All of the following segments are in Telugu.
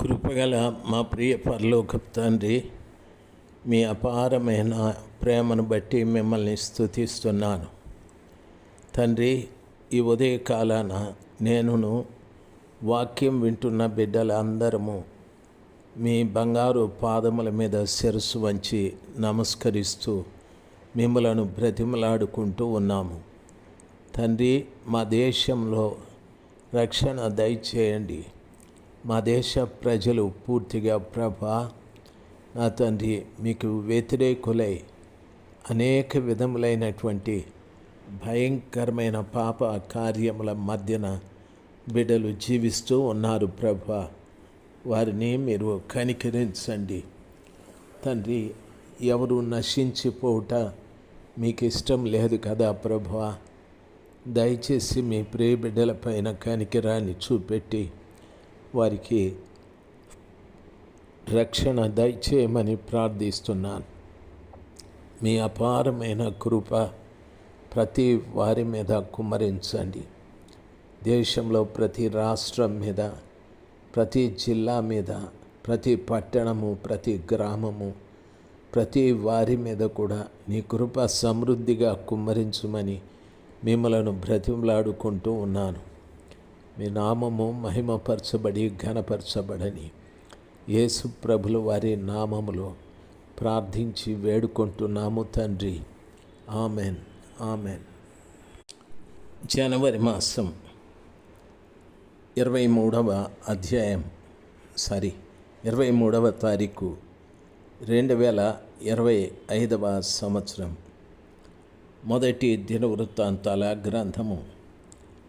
కృపగల మా ప్రియ పరలోకపు తండ్రి మీ అపారమైన ప్రేమను బట్టి మిమ్మల్ని స్థుతిస్తున్నాను తండ్రి ఈ ఉదయ కాలాన నేనును వాక్యం వింటున్న బిడ్డలందరము మీ బంగారు పాదముల మీద శిరస్సు వంచి నమస్కరిస్తూ మిమ్మలను బ్రతిమలాడుకుంటూ ఉన్నాము. తండ్రి మా దేశంలో రక్షణ దయచేయండి. మా దేశ ప్రజలు పూర్తిగా ప్రభ నా తండ్రి మీకు వ్యతిరేకులై అనేక విధములైనటువంటి భయంకరమైన పాప కార్యముల మధ్యన బిడ్డలు జీవిస్తూ ఉన్నారు ప్రభ. వారిని మీరు కనికరించండి. తండ్రి ఎవరు నశించిపోవుట మీకు ఇష్టం లేదు కదా ప్రభా. దయచేసి మీ ప్రియ బిడ్డలపైన కనికిరాన్ని చూపెట్టి వారికి రక్షణ దయచేయమని ప్రార్థిస్తున్నాను. మీ అపారమైన కృప ప్రతి వారి మీద కుమ్మరించండి. దేశంలో ప్రతి రాష్ట్రం మీద ప్రతి జిల్లా మీద ప్రతి పట్టణము ప్రతి గ్రామము ప్రతి వారి మీద కూడా నీ కృప సమృద్ధిగా కుమ్మరించమని మిమ్మలను బ్రతిమలాడుకుంటూ ఉన్నాను. మీ నామము మహిమపరచబడి ఘనపరచబడని యేసు ప్రభుల వారి నామములో ప్రార్థించి వేడుకుంటున్నాము తండ్రి. ఆమెన్. ఆమెన్. జనవరి మాసం ఇరవై మూడవ అధ్యాయం. సారీ ఇరవై మూడవ తారీఖు రెండు వేల ఇరవై ఐదవ సంవత్సరం. మొదటి దినవృత్తాంతాల గ్రంథము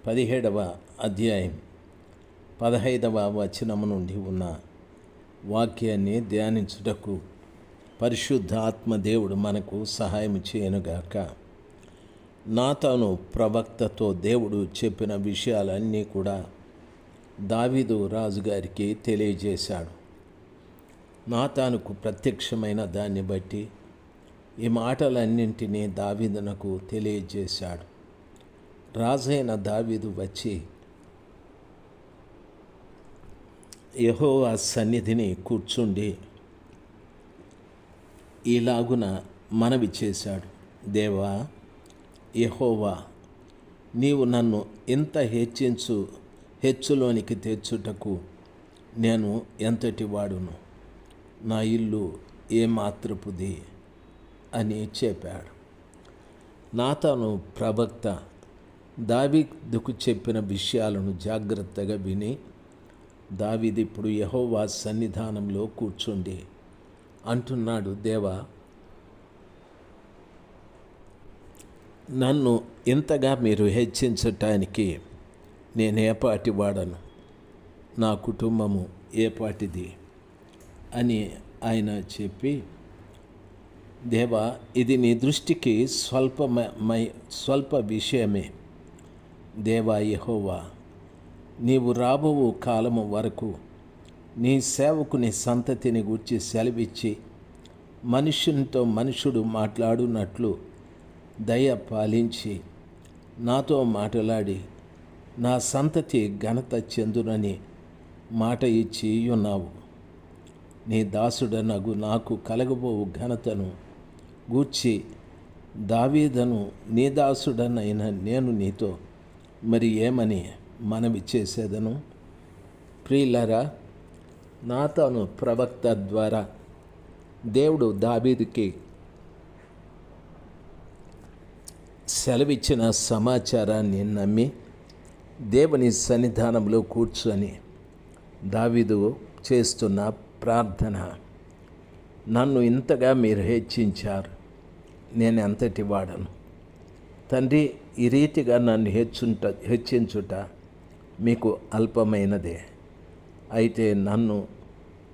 పదిహేడవ అధ్యాయం పదహైదవ వచనము నుండి ఉన్న వాక్యాన్ని ధ్యానించుటకు పరిశుద్ధ ఆత్మదేవుడు మనకు సహాయం చేయనుగాక. నాతాను ప్రవక్తతో దేవుడు చెప్పిన విషయాలన్నీ కూడా దావీదు రాజుగారికి తెలియజేశాడు. నాతానుకు ప్రత్యక్షమైన దాన్ని బట్టి ఈ మాటలన్నింటినీ దావీదునకు తెలియజేశాడు. రాజైన దావీదు వచ్చి యహోవా సన్నిధిని కూర్చుండి ఇలాగున మనవి చేశాడు. దేవా యహోవా నీవు నన్ను ఇంత హెచ్చించు హెచ్చులోనికి తెచ్చుటకు నేను ఎంతటి వాడును? నా ఇల్లు ఏ అని చెప్పాడు. నాతను ప్రవక్త దావీదుకు చెప్పిన విషయాలను జాగ్రత్తగా విని దావిదిప్పుడు ఇప్పుడు యహోవా సన్నిధానంలో కూర్చుండి అంటున్నాడు దేవా నన్ను ఇంతగా మీరు హెచ్చించటానికి నేను ఏపాటి వాడను? నా కుటుంబము ఏపాటిది అని ఆయన చెప్పి దేవా ఇది నీ దృష్టికి స్వల్పమై స్వల్ప విషయమే. దేవా యహోవా నీవు రాబోవు కాలము వరకు నీ సేవకుని సంతతిని గూర్చి సెలవిచ్చి మనుషునితో మనుషుడు మాట్లాడునట్లు దయ పాలించి నాతో మాట్లాడి నా సంతతి ఘనత చెందునని మాట ఇచ్చి ఉన్నావు. నీ దాసుడనగు నాకు కలగబోవు ఘనతను గూర్చి దావీదను నీ దాసుడనైన నేను నీతో మరి ఏమని మనవి చేసేదను ప్రియులరా నాతోను ప్రవక్త ద్వారా దేవుడు దాబీదుకి సెలవిచ్చిన సమాచారాన్ని నమ్మి దేవుని సన్నిధానంలో కూర్చొని దావీదు చేస్తున్న ప్రార్థన నన్ను ఇంతగా మీరు హెచ్చించారు. నేను ఎంతటి వాడను? తండ్రి ఈ రీతిగా నన్ను హెచ్చుంట హెచ్చించుట మీకు అల్పమైనదే. అయితే నన్ను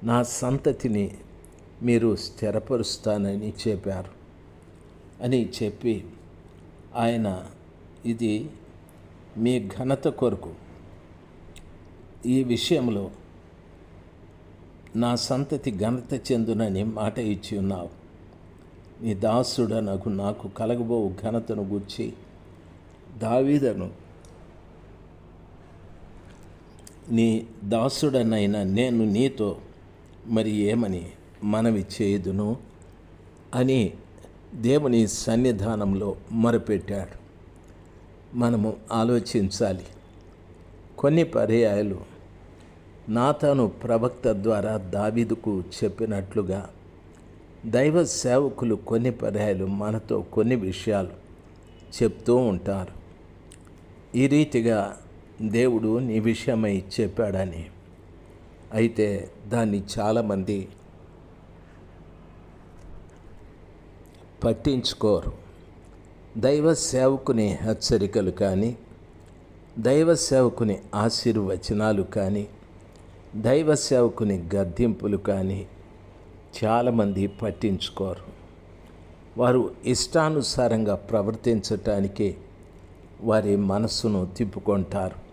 నా సంతతిని మీరు స్థిరపరుస్తానని చెప్పారు. అని చెప్పి ఆయన ఇది మీ ఘనత కొరకు. ఈ విషయంలో నా సంతతి ఘనత చెందునని మాట ఇచ్చి ఉన్నావు. నీ దాసుడనకు నాకు కలగబో ఘనతను గుర్చి దావీదను నీ దాసుడనైన నేను నీతో మరి ఏమని మనవి చేయుదును? అని దేవుని సన్నిధానంలో మొరపెట్టాడు. మనము ఆలోచించాలి. కొన్ని పర్యాయాలు నాతాను ప్రవక్త ద్వారా దావీదుకు చెప్పినట్లుగా దైవ సేవకులు కొన్ని పర్యాయాలు మనతో కొన్ని విషయాలు చెప్తూ ఉంటారు. ఈ రీతిగా దేవుడు నీ విషయమై చెప్పాడని. అయితే దాన్ని చాలామంది పట్టించుకోరు. దైవ సేవకుని హెచ్చరికలు కానీ దైవ సేవకుని ఆశీర్వచనాలు కానీ దైవ సేవకుని గద్దింపులు కానీ చాలామంది పట్టించుకోరు. వారు ఇష్టానుసారంగా ప్రవర్తించటానికి వారి మనస్సును తిప్పుకుంటారు.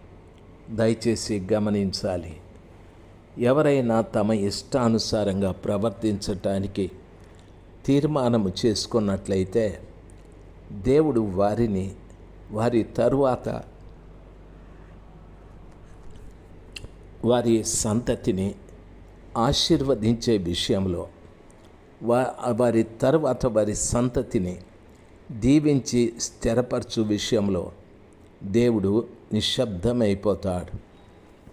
దయచేసి గమనించాలి. ఎవరైనా తమ ఇష్టానుసారంగా ప్రవర్తించటానికి తీర్మానము చేసుకున్నట్లయితే దేవుడు వారిని వారి తరువాత వారి సంతతిని ఆశీర్వదించే విషయంలో వా వారి తర్వాత వారి సంతతిని దీవించి స్థిరపరచు విషయంలో దేవుడు నిశ్శబ్దమైపోతాడు.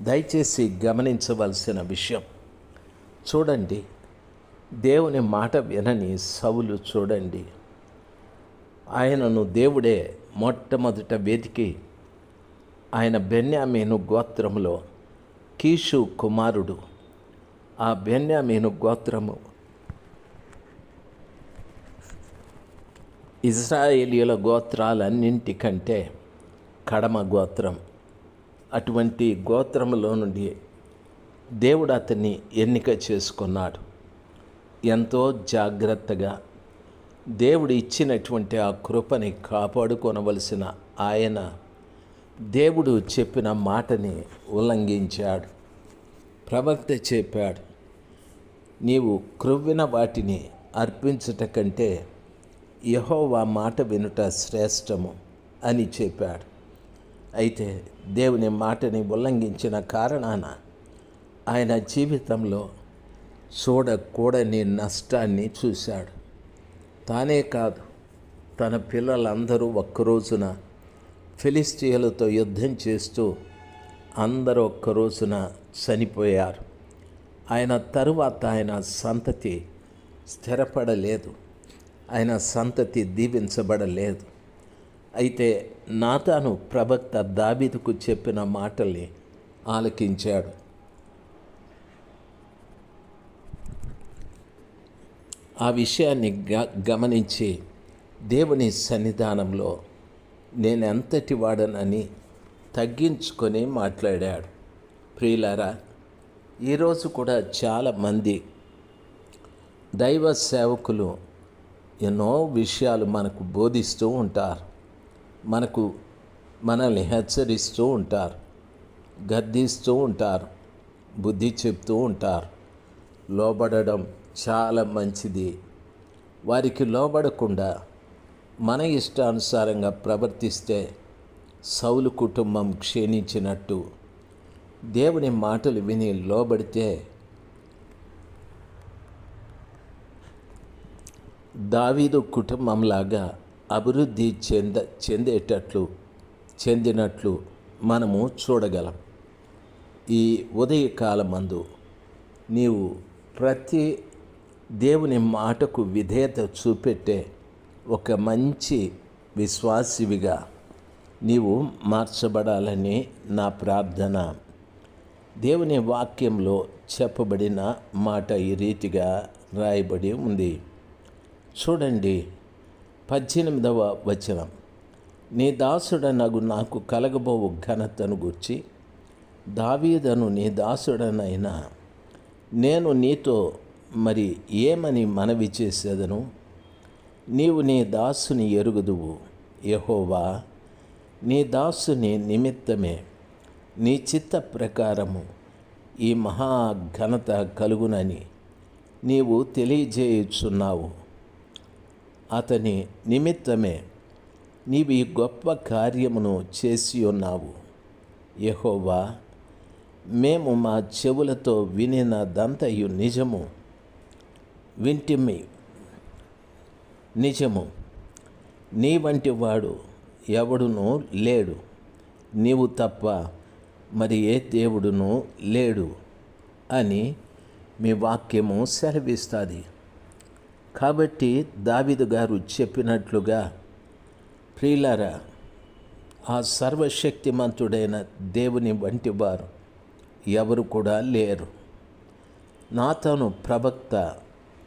దయచేసి గమనించవలసిన విషయం. చూడండి దేవుని మాట వినని సవులు చూడండి. ఆయనను దేవుడే మొట్టమొదట వెతికి ఆయన బెన్యామీను గోత్రములో కీషు కుమారుడు. ఆ బెన్యామీను గోత్రము ఇజ్రాయేలీల గోత్రాలన్నింటికంటే కడమ గోత్రం. అటువంటి గోత్రములో నుండి దేవుడు అతన్ని ఎన్నిక చేసుకున్నాడు. ఎంతో జాగ్రత్తగా దేవుడు ఇచ్చినటువంటి ఆ కృపని కాపాడుకొనవలసిన ఆయన దేవుడు చెప్పిన మాటని ఉల్లంఘించాడు. ప్రవక్త చెప్పాడు నీవు క్రొవ్విన వాటిని అర్పించుట కంటే యహోవా మాట వినుట శ్రేష్టము అని చెప్పాడు. అయితే దేవుని మాటని ఉల్లంఘించిన కారణాన ఆయన జీవితంలో చూడకూడని నష్టాన్ని చూశాడు. తానే కాదు తన పిల్లలందరూ ఒక్కరోజున ఫిలిస్తీన్లతో యుద్ధం చేస్తూ అందరూ ఒక్క రోజున చనిపోయారు. ఆయన తరువాత ఆయన సంతతి స్థిరపడలేదు. ఆయన సంతతి దీవించబడలేదు. అయితే నాతాను ప్రవక్త దాబీదుకు చెప్పిన మాటల్ని ఆలకించాడు. ఆ విషయాన్ని గ గమనించి దేవుని సన్నిధానంలో నేను ఎంతటి వాడనని తగ్గించుకొని మాట్లాడాడు. ప్రియులారా ఈరోజు కూడా చాలామంది దైవ సేవకులు ఎన్నో విషయాలు మనకు బోధిస్తూ ఉంటారు. మనకు మనల్ని హెచ్చరిస్తూ ఉంటారు గద్దిస్తూ ఉంటారు బుద్ధి చెప్తూ ఉంటారు. లోబడడం చాలా మంచిది. వారికి లోబడకుండా మన ఇష్టానుసారంగా ప్రవర్తిస్తే సౌలు కుటుంబం క్షీణించినట్టు దేవుని మాటలు విని లోబడితే దావీదు కుటుంబంలాగా అభివృద్ధి చెంద చెందేటట్లు చెందినట్లు మనము చూడగలం. ఈ ఉదయకాలమందు నీవు ప్రతి దేవుని మాటకు విధేయత చూపెట్టే ఒక మంచి విశ్వాసివిగా నీవు మార్చబడాలని నా ప్రార్థన. దేవుని వాక్యంలో చెప్పబడిన మాట ఈ రీతిగా రాయబడి ఉంది. చూడండి. పద్దెనిమిదవ వచనం. నీ దాసుడనగు నాకు కలగబోవు ఘనతను గుర్చి దావీదను నీ దాసుడనైనా నేను నీతో మరి ఏమని మనవి చేసేదను? నీవు నీ దాసుని ఎరుగుదువు యహోవా. నీ దాసుని నిమిత్తమే నీ చిత్త ప్రకారము ఈ మహా ఘనత కలుగునని నీవు తెలియజేయుచున్నావు. అతని నిమిత్తమే నీవు ఈ గొప్ప కార్యమును చేసి ఉన్నావు. యహోవా మేము మా చెవులతో వినినదంతయు నిజము. వింటిమి. నిజము. నీ వంటి వాడు ఎవడునూ లేడు. నీవు తప్ప మరి ఏ దేవుడునూ లేడు అని మీ వాక్యము సెలవిస్తుంది. కాబట్టి దావిదు గారు చెప్పినట్లుగా ప్రియులారా ఆ సర్వశక్తిమంతుడైన దేవుని వంటి వారు ఎవరు కూడా లేరు. నాతను ప్రవక్త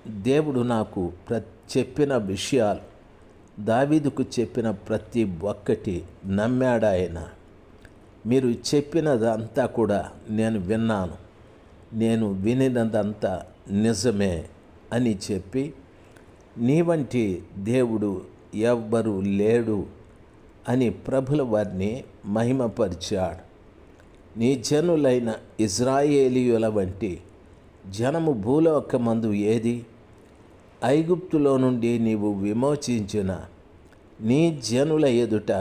దేవుడు నాకు ప్ర చెప్పిన విషయాలు దావీదుకు చెప్పిన ప్రతి ఒక్కటి నమ్మాడాయన మీరు చెప్పినదంతా కూడా నేను విన్నాను. నేను వినినదంతా నిజమే అని చెప్పి నీ వంటి దేవుడు ఎవ్వరు లేడు అని ప్రభుల వారిని మహిమపరిచాడు. నీ జనులైన ఇజ్రాయేలీయుల వంటి జనము భూలోకమందు ఏది? ఐగుప్తులో నుండి నీవు విమోచించిన నీ జనుల ఎదుట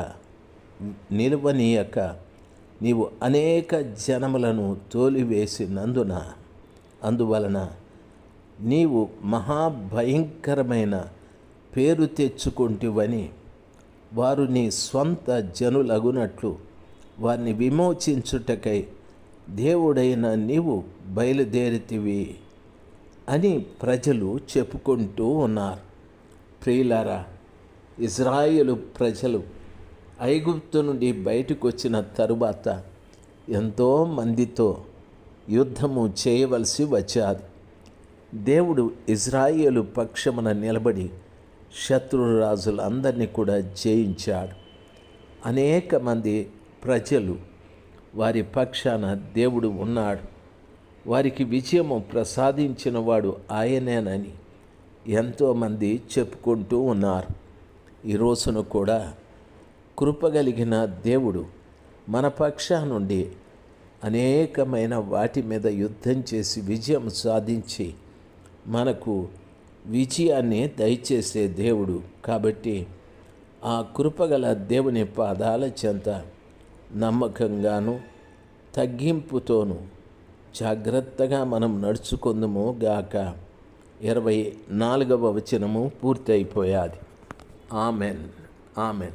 నిలువనీయక నీవు అనేక జనములను తోలివేసినందున అందువలన నీవు మహాభయంకరమైన పేరు తెచ్చుకుంటివని వారు నీ స్వంత జనులగునట్లు వారిని విమోచించుటకై దేవుడైన నీవు బయలుదేరితివి అని ప్రజలు చెప్పుకుంటూ ఉన్నారు. ప్రియులారా ఇజ్రాయేలు ప్రజలు ఐగుప్తు నుండి బయటకు వచ్చిన తరువాత ఎంతో మందితో యుద్ధము చేయవలసి వచ్చారు దేవుడు ఇజ్రాయేలు పక్షమున నిలబడి శత్రురాజులందరినీ కూడా జయించాడు. అనేక మంది ప్రజలు వారి పక్షాన దేవుడు ఉన్నాడు. వారికి విజయము ప్రసాదించిన వాడు ఆయనేనని ఎంతోమంది చెప్పుకుంటూ ఉన్నారు. ఈ రోజున కూడా కృపగలిగిన దేవుడు మన పక్షా నుండి అనేకమైన వాటి మీద యుద్ధం చేసి విజయం సాధించి మనకు విజయాన్ని దయచేసే దేవుడు. కాబట్టి ఆ కృపగల దేవుని పాదాల చెంత నమ్మకంగాను తగ్గింపుతోనూ జాగ్రత్తగా మనం నడుచుకుందుము గాక. ఇరవై నాలుగవ వచనము పూర్తయిపోయాది. ఆమెన్. ఆమెన్.